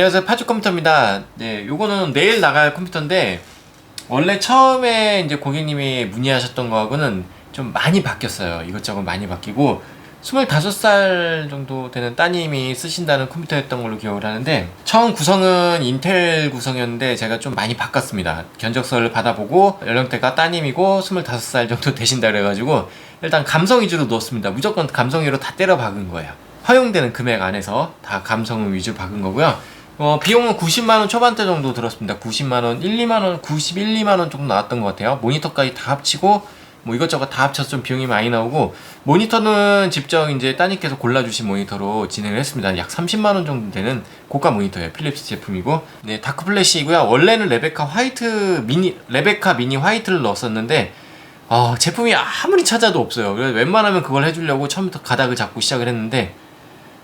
안녕하세요. 파주 컴퓨터입니다. 네 요거는 내일 나갈 컴퓨터인데 원래 처음에 이제 고객님이 문의하셨던 거하고는 좀 많이 바뀌었어요. 이것저것 많이 바뀌고 25살 정도 되는 따님이 쓰신다는 컴퓨터였던 걸로 기억을 하는데 처음 구성은 인텔 구성이었는데 제가 좀 많이 바꿨습니다. 견적서를 받아보고 연령대가 따님이고 25살 정도 되신다 그래가지고 일단 감성 위주로 넣었습니다. 무조건 감성 위로 다 때려 박은 거예요. 허용되는 금액 안에서 다 감성 위주로 박은 거고요 어, 비용은 90만원 초반대 정도 들었습니다 90만원 1, 2만원 91, 2만원 정도 나왔던 것 같아요 모니터까지 다 합치고 뭐 이것저것 다 합쳐서 좀 비용이 많이 나오고 모니터는 직접 이제 따님께서 골라주신 모니터로 진행을 했습니다. 약 30만 원 정도 되는 고가 모니터예요. 필립스 제품이고 네 다크 플래시이고요. 원래는 레베카 화이트 미니 레베카 미니 화이트를 넣었었는데 어, 제품이 아무리 찾아도 없어요. 그래서 웬만하면 그걸 해주려고 처음부터 가닥을 잡고 시작을 했는데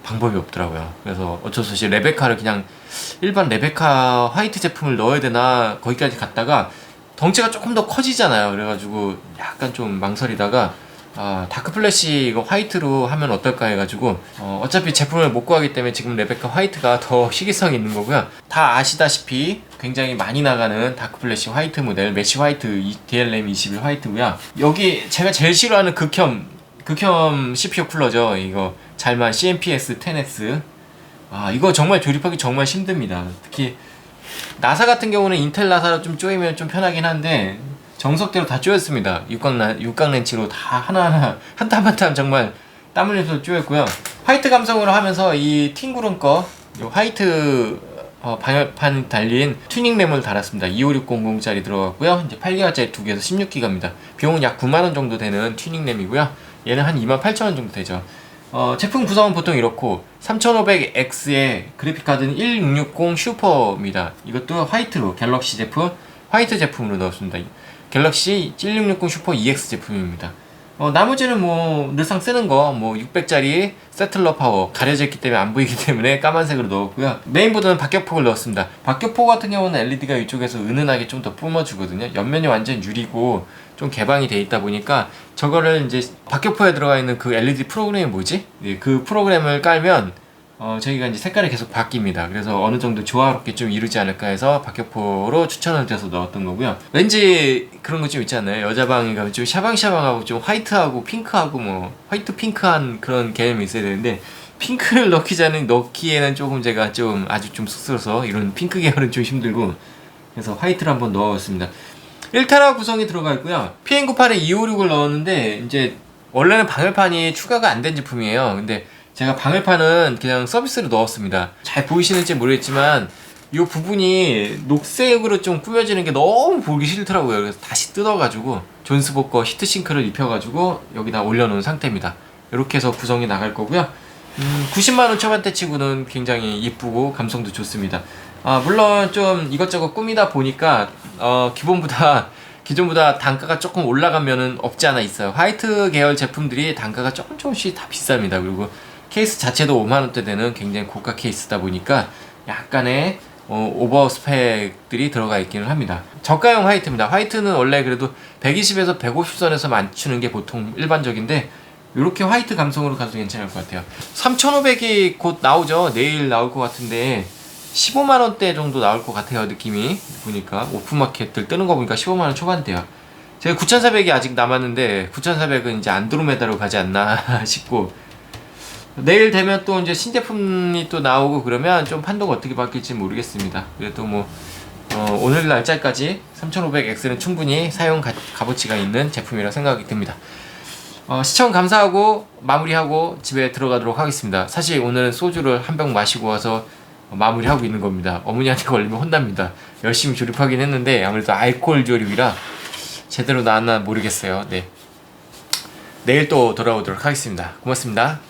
방법이 없더라고요. 그래서 어쩔 수 없이 레베카를 그냥 일반 레베카 화이트 제품을 넣어야 되나 거기까지 갔다가 덩치가 조금 더 커지잖아요. 그래가지고 약간 좀 망설이다가 아, 다크 플래시 이거 화이트로 하면 어떨까 해가지고 어, 어차피 제품을 못 구하기 때문에 지금 레베카 화이트가 더 시기성이 있는 거고요. 다 아시다시피 굉장히 많이 나가는 다크 플래시 화이트 모델 메시 화이트 DLM 21 화이트고요. 여기 제가 제일 싫어하는 극혐 극혐 CPU 쿨러죠. 이거 잘만 CMPS 10S 아 이거 정말 조립하기 정말 힘듭니다. 특히 나사 같은 경우는 인텔 나사로 좀 조이면 좀 편하긴 한데 정석대로 다 조였습니다. 육각 육각 렌치로 다 하나하나 한 땀 한 땀 정말 땀 흘려서 조였고요. 화이트 감성으로 하면서 이 팅구름 거 화이트 어, 방열판 달린 튜닝 램을 달았습니다. 25600짜리 들어갔고요. 이제 8기가짜리 두 개에서 16기가입니다. 비용은 약 9만 원 정도 되는 튜닝 램이고요. 얘는 한 28,000원 정도 되죠. 어, 제품 구성은 보통 이렇고 3500X의 그래픽카드는 1660 슈퍼입니다. 이것도 화이트로 갤럭시 제품 화이트 제품으로 넣었습니다. 갤럭시 1660 슈퍼 EX 제품입니다. 어, 나머지는 뭐 늘상 쓰는 거 뭐 600짜리 세틀러 파워 가려져 있기 때문에 안 보이기 때문에 까만색으로 넣었고요. 메인보드는 박격포를 넣었습니다. 박격포 같은 경우는 LED가 이쪽에서 은은하게 좀 더 뿜어주거든요. 옆면이 완전 유리고 좀 개방이 돼 있다 보니까 저거를 이제 박격포에 들어가 있는 그 LED 프로그램이 뭐지? 네, 그 프로그램을 깔면 어, 저희가 이제 색깔이 계속 바뀝니다. 그래서 어느 정도 조화롭게 좀 이루지 않을까 해서 박격포로 추천을 드려서 넣었던 거고요. 왠지 그런 거 좀 있잖아요. 여자 방에 가면 좀 샤방샤방하고 좀 화이트하고 핑크하고 뭐 화이트 핑크한 그런 개념이 있어야 되는데 핑크를 넣기 전에 넣기에는 조금 제가 좀 아주 좀 쑥스러워서 이런 핑크 계열은 좀 힘들고 그래서 화이트를 한번 넣어봤습니다. 1테라 구성이 들어가 있고요. PN98에 256을 넣었는데 이제 원래는 방열판이 추가가 안 된 제품이에요. 근데 제가 방열판은 그냥 서비스로 넣었습니다. 잘 보이시는지 모르겠지만 이 부분이 녹색으로 좀 꾸며지는 게 너무 보기 싫더라고요. 그래서 다시 뜯어가지고 존스보커 히트싱크를 입혀가지고 여기다 올려놓은 상태입니다. 이렇게 해서 구성이 나갈 거고요. 음, 90만 원 초반대 치고는 굉장히 이쁘고 감성도 좋습니다. 아, 물론 좀 이것저것 꾸미다 보니까 어, 기본보다 기존보다 단가가 조금 올라가면은 없지 않아 있어요. 화이트 계열 제품들이 단가가 조금 조금씩 다 비쌉니다. 그리고 케이스 자체도 5만 원대 되는 굉장히 고가 케이스다 보니까 약간의 어, 오버 스펙들이 들어가 있기는 합니다. 저가형 화이트입니다. 화이트는 원래 그래도 120에서 150선에서 맞추는 게 보통 일반적인데 이렇게 화이트 감성으로 가도 괜찮을 것 같아요. 3,500이 곧 나오죠. 내일 나올 것 같은데 15만 원대 정도 나올 것 같아요. 느낌이 보니까 오픈마켓들 뜨는 거 보니까 15만 원 초반대요. 제가 9,400이 아직 남았는데 9,400은 이제 안드로메다로 가지 않나 싶고 내일 되면 또 이제 신제품이 또 나오고 그러면 좀 판도가 어떻게 바뀔지 모르겠습니다. 그래도 뭐 어, 오늘 날짜까지 3500X는 충분히 사용 가, 값어치가 있는 제품이라 고 생각이 듭니다. 어, 시청 감사하고 마무리하고 집에 들어가도록 하겠습니다. 사실 오늘은 소주를 한 병 마시고 와서 마무리하고 있는 겁니다. 어머니한테 걸리면 혼납니다. 열심히 조립하긴 했는데 아무래도 알코올 조립이라 제대로 나왔나 모르겠어요. 네. 내일 또 돌아오도록 하겠습니다. 고맙습니다.